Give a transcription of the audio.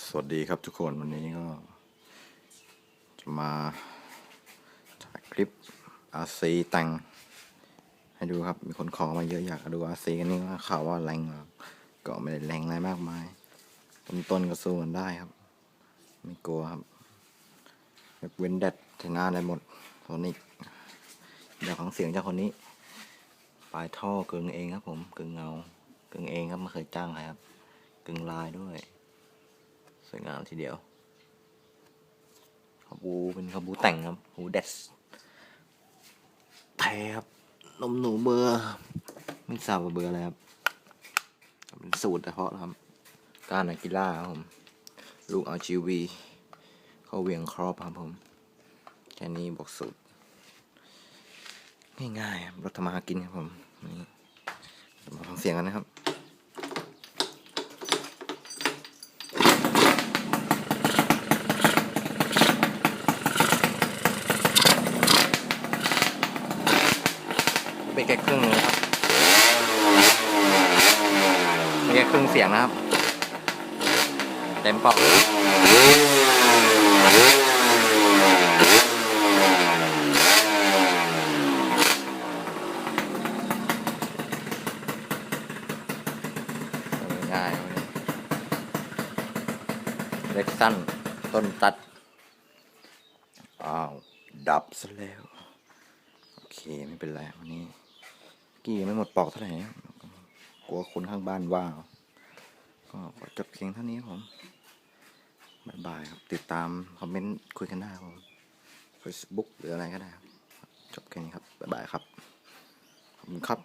สวัสดีครับทุกคนวันนี้ก็ จะมาถ่ายคลิปอาซีแต่งให้ดูครับ มีคนขอมาเยอะอยากดูอาซีกันนี่ว่าข่าวว่าแรงก็ไม่ได้แรงอะไรมากมายต้นต้นก็สู้กันได้ครับ ไม่กลัวครับเว้นแดดชนะอะได้หมดโทนิกเดี๋ยวของเสียงจากคนนี้ ปลายท่อกึ่งเองครับผมกึ่งเงากึ่งเองครับไม่เคยจ้างใครครับกึ่งลายด้วย วยงามทีเดียวขบูเป็นขบูแต่งครับหูเดสแท้ครับนมหนูเบอร์ไม่ทราบว่าเบอร์อะไรครับเป็นสูตรเฉพาะครับ การนักกีฬาครับผม ลูกเอาชีวีเขาเวียงครอบครับผม แค่นี้บอกสูตร ง่ายๆรับรถมากินครับผมนี่มาฟังเสียงกันนะครับ เป็นแค่ครึ่งนึงครับเป็นแค่ครึ่งเสียงนะครับ เต็มปอกง่ายเล็กสั้น ต้นตัด อ้าว ดับซะแล้ว โอเค ไม่เป็นไรวันนี้ กี้ยังไม่หมดปอกเท่าไหร่กลัวคนข้างบ้านว่าก็จบเพียงเท่านี้ครับผมบายบายครับ ติดตามคอมเมนต์คุยกันได้ครับผม Facebook หรืออะไรก็ได้ครับ จบแค่นี้ครับบายบายครับ ขอบคุณครับ